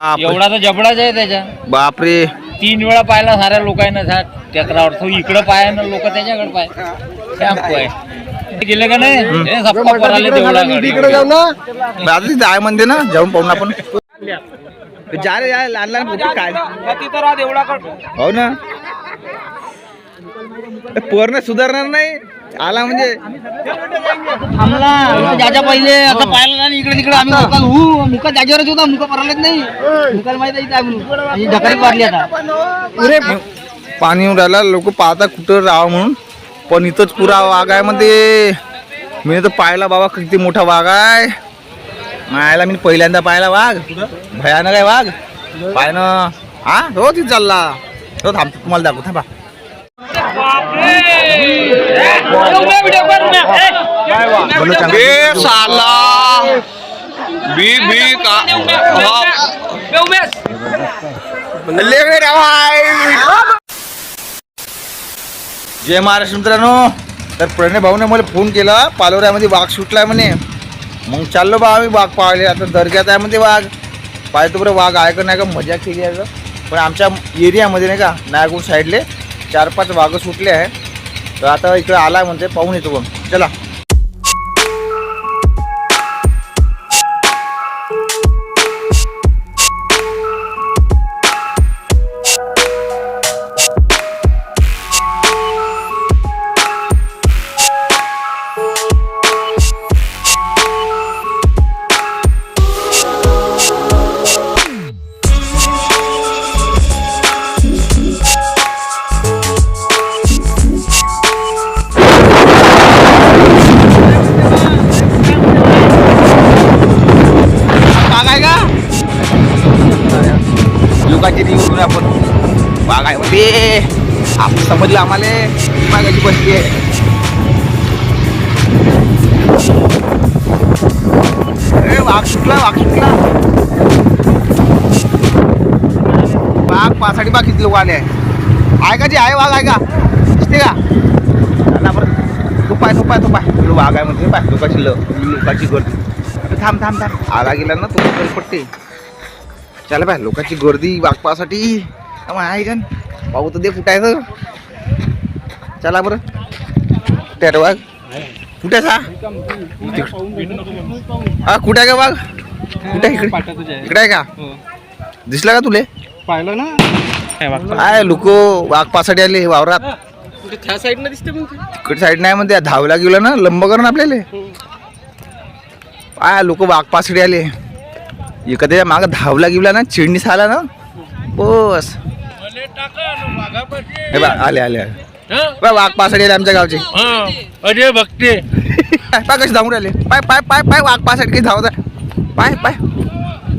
एवढा तर जबडाच आहे त्याच्या. बापरे. तीन वेळा पाहिला साऱ्या लोकांना झा चक्रावर तो इकडं पाय ना लोक त्याच्याकडे पाय कॅम्प आहे. गेले का नाही? हे सप्पा पराले तिथे आहे म्हणते ना. जाऊन पाहून आपण. जा रे या लहान लहान काय? हो ना. पोरनं सुधारणार नाही. आला म्हणजे? थांबला. ज्याच्या पहिले. आता पाहिलं नाही इकडे तिकडे आम्ही मुका हू मुका जागेवरच होता मुका परालेच नाही. मुकाला माहीत आहे इथे आम्ही. आणि ढकली मारली आता. पाणी येऊन राहिला. लोक पाहता कुठं राहावं म्हणून. पण इथंच पुरा वाघ आहे मध्ये मी तर पाहिला बाबा किती मोठा वाघ आहे. मायला मी पहिल्यांदा पाहिला वाघ. भयानक आहे वाघ. पाय ना हा? हो तिथे चालला. हो थांब तुम्हाला दाखवू थांबा. ए साला बी बी का जय महाराष्ट्र मित्रांनो. तर प्रणय भाऊने मला फोन केला पालोऱ्यामध्ये वाघ सुटलाय म्हणे. मग चाललो बा आम्ही वाघ पाहिले आता दर्ग्यात आहे म्हणते वाघ. पाहिजे बरं वाघ आहे का नाही का? मजा केली आहे पण आमच्या एरियामध्ये नाही का नायगूर साईडले चार पाच वाघ सुटले आहे. तर आता इकडे आला म्हणते पाहून येतो बघ. चला. लोकांची निवडून आपण वाघ आहे म्हणजे आपण समजलं आम्हाला. मागाची बसली आहे. अरे वाघ सुटला वाघ सुटला. वाघ पासाठी बाकी किती लोक आले आहे. का जे? आहे वाघ आहे का? दिसते का? तुपाय तुपाय तुपाय. तो वाघ आहे म्हणते पाय. लोकांची ल लोकांची गर्दी. थांब थांब थांब. आला गेला ना तुला पडते. चला बाय लोकांची गर्दी वागपासाठी पाहासाठी आहे का? पाहू तर दे फुटायचं चला बरं. कुठे रे वाघ? कुठे आहे सा? हा कुठे आहे का वाघ? कुठे इकडे? इकडे आहे का? दिसला का तुले? पाहिलं ना काय लोक वाघपासाठी आले वावरात? त्या दिसते तिकड साईड नाही म्हणते धावला गेलं ना लंब कर ना आपल्याला. काय लोक वाघपासाठी आले? एखाद्या माग धावला गेला ना चिडणीस आला ना बस. हे बा आले आले आले. बा, वाघ पासडी आले आमच्या गावचे. अरे बघते पाय कसे धावून राहिले? पाय पाय पाय पाय वाघ पासडी काही धावत. पाय पाय.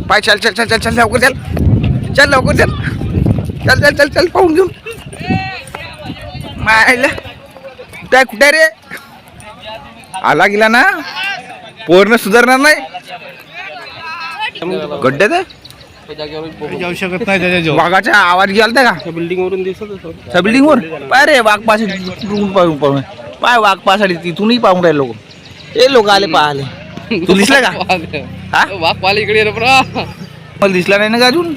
पाय चल चल चल चल चल लवकर चल. चल लवकर चल. चल चल चल चल पाहून घेऊन. मायला. कुठे कुठे रे? आला गेला ना? पोरनं सुधारणार नाही? गड्ड्यात आहे? जाऊ शकत नाही त्याच्या वाघाचा आवाज गेलता का? बिल्डिंग वरून दिसत. त्या बिल्डिंग वर पाय रे वाघ तिथून पाहून पाहून. पाय वाघ पासाठी तिथूनही पाहून राहिले लोक. हे लोक आले पाहिले. तू दिसला का? हा? वाघ पाला इकडे बरा. मला दिसला नाही ना का अजून?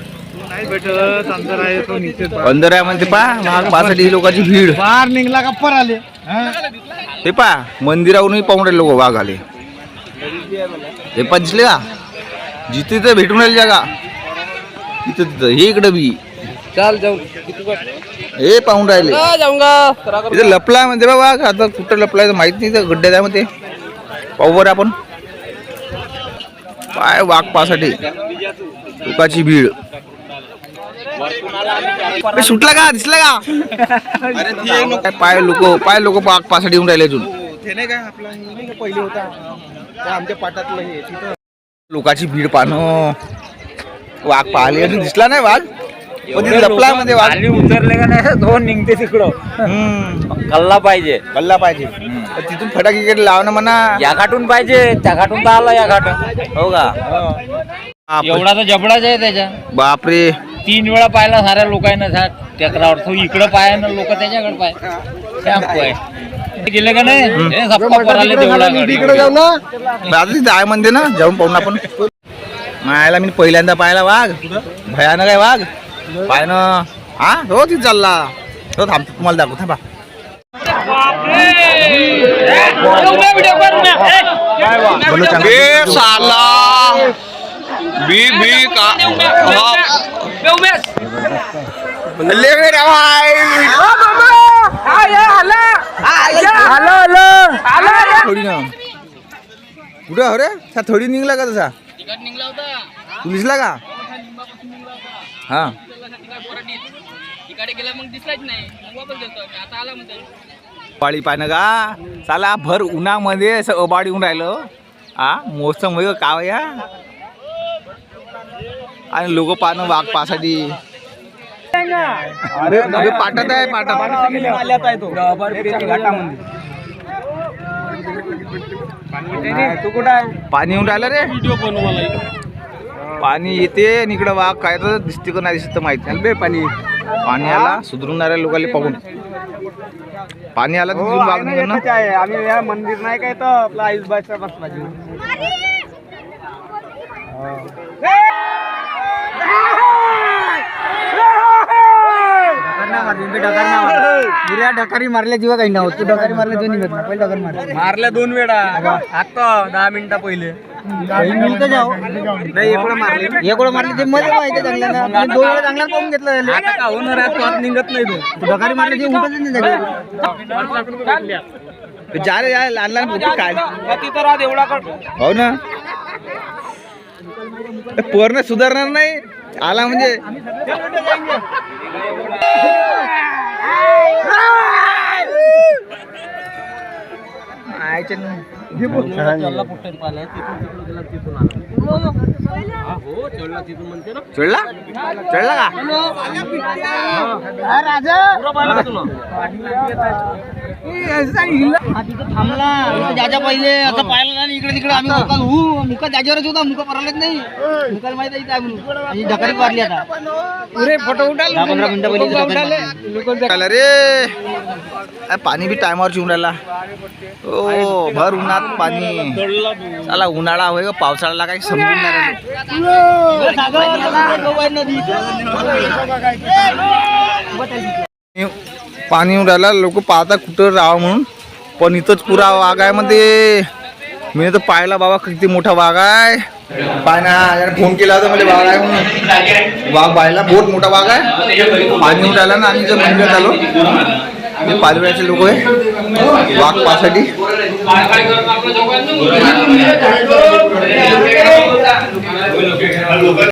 नाही भेटत अंतर आहे तो नीचे अंदर आहे म्हणते पा वाघ पासाठी लोकांची भीड. बाहेर निघला का पर आले. हे? पा मंदिरावरूनही पाहून राहिले लोक वाघ आले. हे पण दिसले का? जिथे तिथे भेटून राहील जागा. तिथं तिथं. हे इकडं बी. चाल जाऊ. हे पाहून राहिले. जाऊंगा. इथे लपला म्हणते बा वाघ आता कुठं लपलाय तर माहीत नाही तर गड्ड्यात आहे म्हणते पाहू बरं आपण. काय वाघ पासाठी लोकांची भीड. सुटला का? दिसला का? काय पाय लोक पाय लोक वाघ पासाठी येऊन राहिले अजून. ते नाही काय आपला नाही का पहिले होता? आमच्या पाटातलं हे तिथं. लोकांची भीड पाहणं वाघ पाहिले. अजून दिसला नाही वाघ? लपला मध्ये वाघ. उतरले का नाही दोन निघते तिकडं. कल्ला पाहिजे. कल्ला पाहिजे. तिथून फटाके लावणं म्हणा. या घाटून पाहिजे त्या घाटून तर आला या घाटून हो का? एवढा तर जबडाच आहे त्याच्या. बापरे. तीन वेळा पाहिला साऱ्या लोकांना झा चक्रावर तो इकडं पाय ना लोक त्याच्याकडे पाय. आहे गेले का नाही. आता तिथे आहे म्हणते ना? जाऊन पाहून आपण. मायाला मी पहिल्यांदा पाहिला वाघ. भयानक आहे वाघ. पाय ना हा? हो तिथे चालला. हो थांब तुम्हाला दाखवू थांबा. साला. बी बी का ले रे भाई थोडी ना. कुठं हो रे? सा थोडी निघला का तसा? तू दिसला का? हा. तिकडे गेला मग दिसलाच नाही. मग वापस गेलतो. आता आला म्हणतो. पाळी पाहिनं का चाला भर उन्हामध्ये असं अबाडी होऊन राहिलं. हा मोसम वय का या? आणि लोक पाहणं वाघ पासाठी. अरे अरे पाटात आहे पाटात तू कुठं आहे? पाणी येऊन राहिलं रे. पाणी येते आणि इकडं वाघ काय तर दिसते का नाही दिसत माहिती नाही. बे पाणी. पाणी आला सुधरूनणाऱ्या लोकांना पाहून. पाणी आला तर हो, तिथून वाघ आहे ना, निघून ना. इथंच आहे. आम्ही या मंदिर नाही काय तर आपला आयुषबाईचा बसला जीव. डकारी मारल्या जीवा काही नव्हतं. तू डकारी मारल्या दोन्ही निघत नाही. पहिले डकार मारले मारल्या दोन वेळा. आता दहा मिनिटा पहिले. मिळतं जाऊ. नाही इकडं मारले. वेळा मारली ते मध्ये माहिती चांगल्यानं आणि दोन वेळा चांगल्यानं पाहून घेतलं त्याला. आता का होणार आहे? तू आत निघत नाही तू. तू डकारी मारली ते उठतच नाही. जा रे या लहान लहान पोटी काय? तिथं राहत एवढा कर हो ना. पूर्ण सुधारणार नाही. आला म्हणजे. चढला? चढला का? हा तिथं थांबला जाजा पहिले आता पाहिलं नाही इकडे तिकडे आम्ही मुका हू मुका जागेवरच होता मुका परालाच नाही मुकाला माहीत आहे इथं आहे म्हणून आणि डकारी मारली आता पुरे फोटो उठाल दहा पंधरा मिनिटं पहिले इथं डकारी मारली. आला रे अरे पाणी बी टायमावर येऊन राहिला ओ भर उन्हात पाणी चला उन्हाळा होय का पावसाळ्याला काही समजून नाही. पाणी येऊन राहिला. लोक पाहता कुठं राहावं म्हणून. पण इथंच पुरा वाघ आहे मध्ये मी तर पाहिला बाबा किती मोठा वाघ आहे. पाय ना यार फोन केला होता मला वाघ आहे म्हणून. वाघ पाहिला बहुत मोठा वाघ आहे. पाणी उठायला ना आम्ही जर मंदिरात आलो. हे पालव्याचे लोक आहे. वाघ पासाठी.